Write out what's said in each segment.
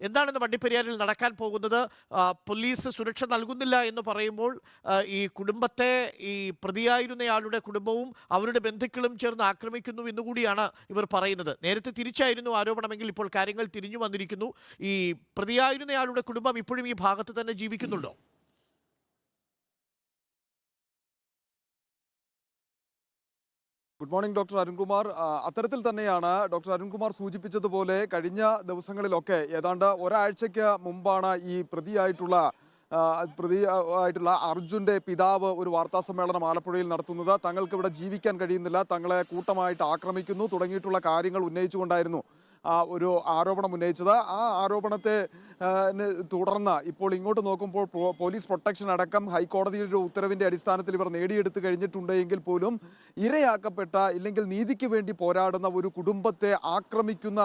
എന്താണെന്ന് വണ്ടിപ്പെരിയാറിൽ നടക്കാൻ പോകുന്നത്? പോലീസ് സുരക്ഷ നൽകുന്നില്ല എന്ന് പറയുമ്പോൾ ഈ കുടുംബത്തെ ഈ പ്രതിയായിരുന്നയാളുടെ കുടുംബവും അവരുടെ ബന്ധുക്കളും ചേർന്ന് ആക്രമിക്കുന്നു എന്നുകൂടിയാണ് ഇവർ പറയുന്നത്. നേരത്തെ തിരിച്ചായിരുന്നു ആരോപണമെങ്കിൽ ഇപ്പോൾ കാര്യങ്ങൾ തിരിഞ്ഞു വന്നിരിക്കുന്നു. ഈ പ്രതിയായിരുന്നയാളുടെ കുടുംബം ഇപ്പോഴും ഈ ഭാഗത്ത് തന്നെ ജീവിക്കുന്നുണ്ടോ? Good morning doctor Arunkumar. അത്തരത്തിൽ തന്നെയാണ് ഡോക്ടർ അരുൺകുമാർ സൂചിപ്പിച്ചതുപോലെ കഴിഞ്ഞ ദിവസങ്ങളിലൊക്കെ ഏതാണ്ട് ഒരാഴ്ചയ്ക്ക് മുമ്പാണ് ഈ പ്രതിയായിട്ടുള്ള പ്രതി ആയിട്ടുള്ള അർജുന്റെ പിതാവ് ഒരു വാർത്താ സമ്മേളനം ആലപ്പുഴയിൽ നടത്തുന്നത്. തങ്ങൾക്ക് ഇവിടെ ജീവിക്കാൻ കഴിയുന്നില്ല. തങ്ങളെ കൂട്ടമായിട്ട് ആക്രമിക്കുന്നു. തുടങ്ങിയിട്ടുള്ള കാര്യങ്ങൾ ഉന്നയിച്ചുകൊണ്ടായിരുന്നു ഒരു ആരോപണം ഉന്നയിച്ചത്. ആ ആരോപണത്തെ തുടർന്ന് ഇപ്പോൾ ഇങ്ങോട്ട് നോക്കുമ്പോൾ പോലീസ് പ്രൊട്ടക്ഷൻ അടക്കം ഹൈക്കോടതിയുടെ ഉത്തരവിന്റെ അടിസ്ഥാനത്തിൽ ഇവർ നേടിയെടുത്ത് കഴിഞ്ഞിട്ടുണ്ടെങ്കിൽ പോലും ഇരയാക്കപ്പെട്ട ഇല്ലെങ്കിൽ നീതിക്ക് വേണ്ടി പോരാടുന്ന ഒരു കുടുംബത്തെ ആക്രമിക്കുന്ന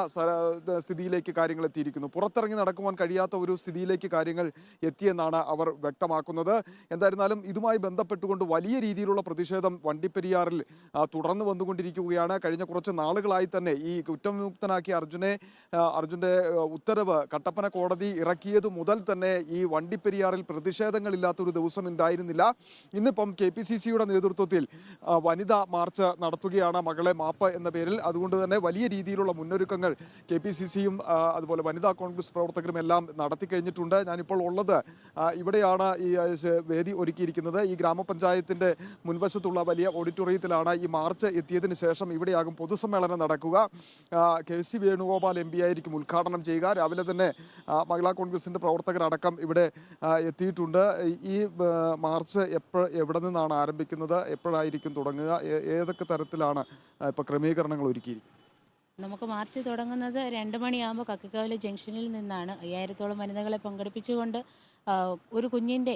സ്ഥിതിയിലേക്ക് കാര്യങ്ങൾ എത്തിയിരിക്കുന്നു. പുറത്തിറങ്ങി നടക്കുവാൻ കഴിയാത്ത ഒരു സ്ഥിതിയിലേക്ക് കാര്യങ്ങൾ എത്തിയെന്നാണ് അവർ വ്യക്തമാക്കുന്നത്. എന്തായിരുന്നാലും ഇതുമായി ബന്ധപ്പെട്ടുകൊണ്ട് വലിയ രീതിയിലുള്ള പ്രതിഷേധം വണ്ടിപ്പെരിയാറിൽ ആ, തുടർന്ന് വന്നുകൊണ്ടിരിക്കുകയാണ്. കഴിഞ്ഞ കുറച്ച് നാളുകളായി തന്നെ ഈ കുറ്റവിമുക്തനാക്കിയ അർജുനെ അർജുന്റെ ഉത്തരവ് കട്ടപ്പന കോടതി ഇറക്കിയത് മുതൽ തന്നെ ഈ വണ്ടിപ്പെരിയാറിൽ പ്രതിഷേധങ്ങളില്ലാത്തൊരു ദിവസം ഉണ്ടായിരുന്നില്ല. ഇന്നിപ്പം കെ പി സി സിയുടെ നേതൃത്വത്തിൽ വനിതാ മാർച്ച് നടത്തുകയാണ് മകളെ മാപ്പ് എന്ന പേരിൽ. അതുകൊണ്ട് തന്നെ വലിയ രീതിയിലുള്ള മുന്നൊരുക്കങ്ങൾ കെ പി സി സിയും അതുപോലെ വനിതാ കോൺഗ്രസ് പ്രവർത്തകരും എല്ലാം നടത്തി കഴിഞ്ഞിട്ടുണ്ട്. ഞാനിപ്പോൾ ഉള്ളത് ഇവിടെയാണ് ഈ വേദി ഒരുക്കിയിരിക്കുന്നത്. ഈ ഗ്രാമപഞ്ചായത്തിന്റെ മുൻവശത്തുള്ള വലിയ ഓഡിറ്റോറിയത്തിലാണ് ഈ മാർച്ച് എത്തിയതിന് ശേഷം ഇവിടെയാകും പൊതുസമ്മേളനം നടക്കുക. K C Venugopal M P ആയിരിക്കും ഉദ്ഘാടനം ചെയ്യുക. രാവിലെ തന്നെ മഹിളാ കോൺഗ്രസിന്റെ പ്രവർത്തകരടക്കം ഇവിടെ എത്തിയിട്ടുണ്ട്. ഈ മാർച്ച് എപ്പോൾ എവിടെ നിന്നാണ് ആരംഭിക്കുന്നത്? എപ്പോഴായിരിക്കും തുടങ്ങുക? ഏതൊക്കെ തരത്തിലാണ് ഇപ്പോൾ ഇപ്പൊ ക്രമീകരണങ്ങൾ ഒരുക്കിയിരിക്കുന്നത്? നമുക്ക് മാർച്ച് തുടങ്ങുന്നത് രണ്ട് മണിയാകുമ്പോൾ കക്കിക്കാവിലെ ജംഗ്ഷനിൽ നിന്നാണ്. അയ്യായിരത്തോളം വനിതകളെ പങ്കെടുപ്പിച്ചുകൊണ്ട് ഒരു കുഞ്ഞിന്റെ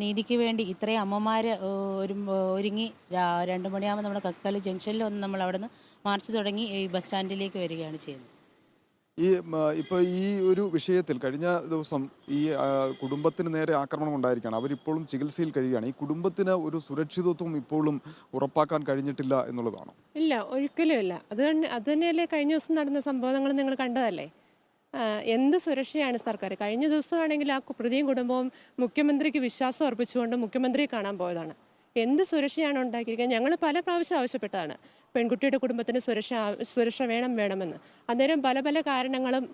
നീതിക്ക് വേണ്ടി ഇത്രയും അമ്മമാർ ഒരു ഒരുങ്ങി രണ്ട് മണിയാകുമ്പോൾ നമ്മുടെ കക്കക്കാവിലെ ജംഗ്ഷനിൽ വന്ന് നമ്മൾ അവിടെ നിന്ന് മാർച്ച് തുടങ്ങി ഈ ബസ് സ്റ്റാൻഡിലേക്ക് വരികയാണ് ചെയ്യുന്നത്. ഈ ഇപ്പോൾ ഇപ്പൊ ഈ ഒരു വിഷയത്തിൽ കഴിഞ്ഞ ദിവസം ഈ കുടുംബത്തിന് നേരെ ആക്രമണം ഉണ്ടായിരിക്കുകയാണ്. അവരിപ്പോഴും ചികിത്സയിൽ കഴിയുകയാണ്. ഈ കുടുംബത്തിന് ഒരു സുരക്ഷിതത്വം ഇപ്പോഴും ഉറപ്പാക്കാൻ കഴിഞ്ഞിട്ടില്ല എന്നുള്ളതാണ്. ഇല്ല ഒരിക്കലും ഇല്ല. അത് അത് തന്നെയല്ലേ കഴിഞ്ഞ ദിവസം നടന്ന സംഭവങ്ങൾ നിങ്ങൾ കണ്ടതല്ലേ? എന്ത് സുരക്ഷയാണ് സർക്കാർ? കഴിഞ്ഞ ദിവസമാണെങ്കിൽ ആ പ്രതിയും കുടുംബവും മുഖ്യമന്ത്രിക്ക് വിശ്വാസം അർപ്പിച്ചുകൊണ്ട് മുഖ്യമന്ത്രിയെ കാണാൻ പോയതാണ്. എന്ത് സുരക്ഷയാണ് ഉണ്ടാക്കിയിരിക്കുന്നത് ഞങ്ങൾ പല പ്രാവശ്യം ആവശ്യപ്പെട്ടതാണ്. പെൺകുട്ടിയുടെ കുടുംബത്തിന് സുരക്ഷ സുരക്ഷ വേണം വേണമെന്ന്. അന്നേരം പല പല കാരണങ്ങളും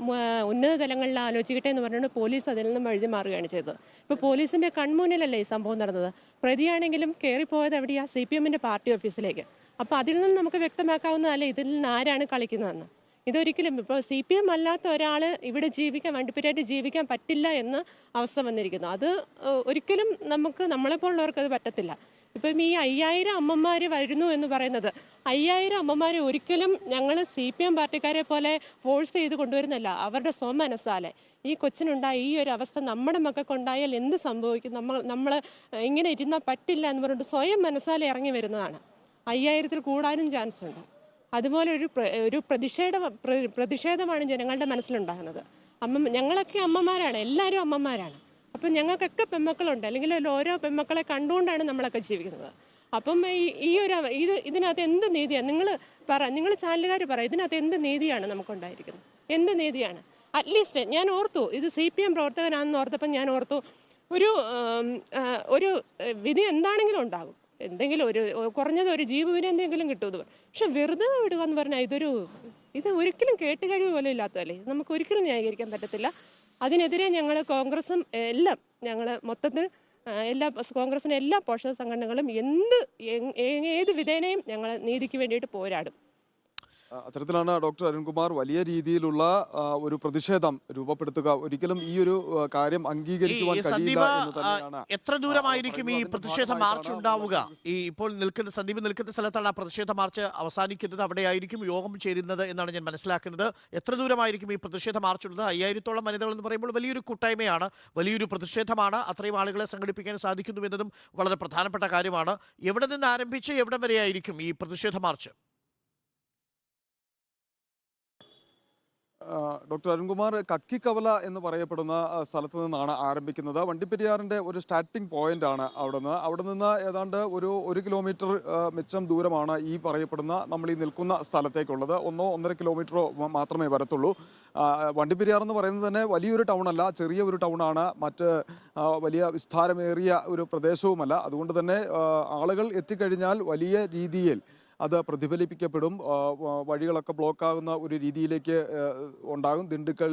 ഉന്നത തലങ്ങളിൽ ആലോചിക്കട്ടെ എന്ന് പറഞ്ഞുകൊണ്ട് പോലീസ് അതിൽ നിന്നും വഴുതി മാറുകയാണ് ചെയ്തത്. ഇപ്പോൾ പോലീസിന്റെ കൺമുന്നിലല്ലേ ഈ സംഭവം നടന്നത്? പ്രതിയാണെങ്കിലും കയറിപ്പോയത് എവിടെയാ? സി പി എമ്മിന്റെ പാർട്ടി ഓഫീസിലേക്ക്. അപ്പോൾ അതിൽ നിന്ന് നമുക്ക് വ്യക്തമാക്കാവുന്നതല്ലേ ഇതിൽ നിന്ന് ആരാണ് കളിക്കുന്നതെന്ന്? ഇതൊരിക്കലും ഇപ്പോൾ സി പി എം അല്ലാത്ത ഒരാൾ ഇവിടെ ജീവിക്കാൻ വണ്ടിപ്പുരായിട്ട് ജീവിക്കാൻ പറ്റില്ല എന്ന് അവസ്ഥ വന്നിരിക്കുന്നു. അത് ഒരിക്കലും നമുക്ക് നമ്മളെപ്പോലുള്ളവർക്ക് അത് പറ്റത്തില്ല. ഇപ്പം ഈ അയ്യായിരം അമ്മമാർ വരുന്നു എന്ന് പറയുന്നത്. അയ്യായിരം അമ്മമാരെ ഒരിക്കലും ഞങ്ങൾ സി പി എം പാർട്ടിക്കാരെ പോലെ ഫോഴ്സ് ചെയ്ത് കൊണ്ടുവരുന്നില്ല. അവരുടെ സ്വമനസ്സാലെ. ഈ കൊച്ചിനുണ്ടായ ഈ ഒരു അവസ്ഥ നമ്മുടെ മക്കൾക്കുണ്ടായാൽ എന്ത് സംഭവിക്കും? നമ്മൾ നമ്മൾ ഇങ്ങനെ ഇരുന്നാൽ പറ്റില്ല എന്ന് പറഞ്ഞിട്ട് സ്വയം മനസ്സാലെ ഇറങ്ങി വരുന്നതാണ്. അയ്യായിരത്തിൽ കൂടാനും ചാൻസ് ഉണ്ട്. അതുപോലെ ഒരു ഒരു പ്രതിഷേധ പ്ര- പ്രതിഷേധമാണ് ജനങ്ങളുടെ മനസ്സിലുണ്ടാകുന്നത്. അമ്മ ഞങ്ങളൊക്കെ അമ്മമാരാണ്. എല്ലാവരും അമ്മമാരാണ്. അപ്പം ഞങ്ങൾക്കൊക്കെ പെമ്മക്കളുണ്ട് അല്ലെങ്കിൽ ഓരോ പെമ്മക്കളെ കണ്ടുകൊണ്ടാണ് നമ്മളൊക്കെ ജീവിക്കുന്നത്. അപ്പം ഈ ഈ ഒരു ഇത് ഇതിനകത്ത് എന്ത് നീതിയാണ് നിങ്ങൾ പറ നിങ്ങൾ ചാനലുകാർ പറ ഇതിനകത്ത് എന്ത് നീതിയാണ് നമുക്കുണ്ടായിരിക്കുന്നത്? എന്ത് നീതിയാണ്? അറ്റ്ലീസ്റ്റ് ഞാൻ ഓർത്തു ഇത് സി പി എം പ്രവർത്തകനാണെന്ന് ഓർത്തപ്പം ഞാൻ ഓർത്തു ഒരു ഒരു വിധി എന്താണെങ്കിലും ഉണ്ടാകും. എന്തെങ്കിലും ഒരു കുറഞ്ഞത് ഒരു ജീവന് എന്തെങ്കിലും കിട്ടുമെന്ന് പറയും പക്ഷെ വെറുതെ വിടുക എന്ന് പറഞ്ഞാൽ ഇതൊരു ഇത് ഒരിക്കലും കേട്ടുകഴിവ് പോലും ഇല്ലാത്തതല്ലേ? നമുക്ക് ഒരിക്കലും ന്യായീകരിക്കാൻ പറ്റത്തില്ല. അതിനെതിരെ ഞങ്ങൾ കോൺഗ്രസും എല്ലാം ഞങ്ങൾ മൊത്തത്തിൽ എല്ലാ കോൺഗ്രസിന് എല്ലാ പോഷക സംഘടനകളും എന്ത് ഏത് വിധേനയും ഞങ്ങൾ നീതിക്ക് വേണ്ടിയിട്ട് പോരാടും. അത്തരത്തിലാണ് ഡോക്ടർ അരുൺകുമാർ വലിയ രീതിയിലുള്ള ഒരു പ്രതിഷേധം രൂപപ്പെടുത്തുക. ഒരിക്കലും ഈ ഒരു കാര്യം അംഗീകരിക്കുവാൻ കഴിയില്ല എന്ന് തന്നെയാണ്. എത്ര ദൂരമായിരിക്കും ഈ പ്രതിഷേധ മാർച്ച് ഉണ്ടാവുക? ഈ ഇപ്പോൾ നിൽക്കുന്ന സന്ദീപ് നിൽക്കുന്ന സ്ഥലത്താണ് ആ പ്രതിഷേധ മാർച്ച് അവസാനിക്കുന്നത്. അവിടെയായിരിക്കും യോഗം ചേരുന്നത് എന്നാണ് ഞാൻ മനസ്സിലാക്കുന്നത്. എത്ര ദൂരമായിരിക്കും ഈ പ്രതിഷേധ മാർച്ച് ഉള്ളത്? അയ്യായിരത്തോളം വനിതകൾ എന്ന് പറയുമ്പോൾ വലിയൊരു കൂട്ടായ്മയാണ്. വലിയൊരു പ്രതിഷേധമാണ്. അത്രയും ആളുകളെ സംഘടിപ്പിക്കാൻ സാധിക്കുന്നു എന്നതും വളരെ പ്രധാനപ്പെട്ട കാര്യമാണ്. എവിടെ നിന്ന് ആരംഭിച്ച് എവിടം വരെയായിരിക്കും ഈ പ്രതിഷേധ മാർച്ച്? ഡോക്ടർ അരുൺകുമാർ കക്കിക്കവല എന്ന് പറയപ്പെടുന്ന സ്ഥലത്ത് നിന്നാണ് ആരംഭിക്കുന്നത്. വണ്ടിപ്പെരിയാറിന്റെ ഒരു സ്റ്റാർട്ടിംഗ് പോയിന്റ് ആണ് അവിടെ നിന്ന് അവിടെ നിന്ന് ഏതാണ്ട് ഒരു ഒരു കിലോമീറ്റർ മെച്ചം ദൂരമാണ് ഈ പറയപ്പെടുന്ന നമ്മൾ ഈ നിൽക്കുന്ന സ്ഥലത്തേക്കുള്ളത്. ഒന്നോ ഒന്നര കിലോമീറ്ററോ മാത്രമേ വരത്തുള്ളൂ. വണ്ടിപ്പെരിയാർ എന്ന് പറയുന്നത് തന്നെ വലിയൊരു ടൗൺ അല്ല ചെറിയ ഒരു ആണ്. മറ്റ് വലിയ വിസ്താരമേറിയ ഒരു പ്രദേശവുമല്ല. അതുകൊണ്ട് തന്നെ ആളുകൾ എത്തിക്കഴിഞ്ഞാൽ വലിയ രീതിയിൽ അത് പ്രതിഫലിപ്പിക്കപ്പെടും. വഴികളൊക്കെ ബ്ലോക്കാകുന്ന ഒരു രീതിയിലേക്ക് ഉണ്ടാകും. ദിണ്ടുക്കൽ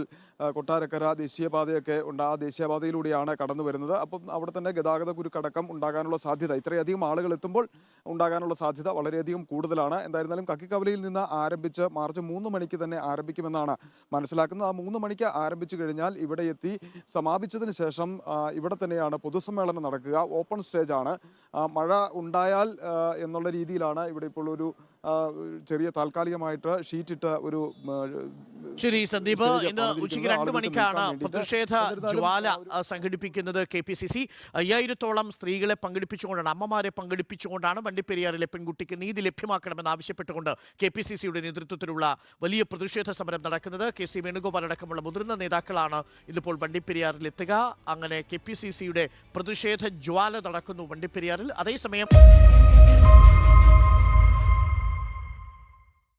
കൊട്ടാരക്കര ദേശീയപാതയൊക്കെ ഉണ്ട്. ആ ദേശീയപാതയിലൂടെയാണ് കടന്നു വരുന്നത്. അപ്പം അവിടെ തന്നെ ഗതാഗത കുരുക്കടക്കം ഉണ്ടാകാനുള്ള സാധ്യത ഇത്രയധികം ആളുകൾ എത്തുമ്പോൾ ഉണ്ടാകാനുള്ള സാധ്യത വളരെയധികം കൂടുതലാണ്. എന്തായിരുന്നാലും കക്കിക്കവലയിൽ നിന്ന് ആരംഭിച്ച് മാർച്ച് മൂന്ന് മണിക്ക് തന്നെ ആരംഭിക്കുമെന്നാണ് മനസ്സിലാക്കുന്നത്. ആ മൂന്ന് മണിക്ക് ആരംഭിച്ചു കഴിഞ്ഞാൽ ഇവിടെ എത്തി സമാപിച്ചതിന് ശേഷം ഇവിടെ തന്നെയാണ് പൊതുസമ്മേളനം നടക്കുക. ഓപ്പൺ സ്റ്റേജ് ആണ് ആ, മഴ ഉണ്ടായാൽ എന്നുള്ള രീതിയിലാണ് ഇവിടെ ഇപ്പോൾ ഒരു ചെറിയ താൽക്കാലികമായിട്ട് ഷീറ്റിട്ട ഒരു ശരി സന്ദീപ് ഇന്ന് ഉച്ചയ്ക്ക് രണ്ട് മണിക്കാണ് പ്രതിഷേധ ജ്വാല സംഘടിപ്പിക്കുന്നത് കെ പി സി സി. അയ്യായിരത്തോളം സ്ത്രീകളെ പങ്കെടുപ്പിച്ചുകൊണ്ടാണ് അമ്മമാരെ പങ്കെടുപ്പിച്ചുകൊണ്ടാണ് വണ്ടിപ്പെരിയാറിലെ പെൺകുട്ടിക്ക് നീതി ലഭ്യമാക്കണമെന്ന് ആവശ്യപ്പെട്ടുകൊണ്ട് കെ പി സി സിയുടെ നേതൃത്വത്തിലുള്ള വലിയ പ്രതിഷേധ സമരം നടക്കുന്നത്. കെ സി വേണുഗോപാൽ അടക്കമുള്ള മുതിർന്ന നേതാക്കളാണ് ഇതിപ്പോൾ വണ്ടിപ്പെരിയാറിലെത്തുക. അങ്ങനെ കെ പി സി സിയുടെ പ്രതിഷേധ ജ്വാല നടക്കുന്നു വണ്ടിപ്പെരിയാറിൽ. അതേസമയം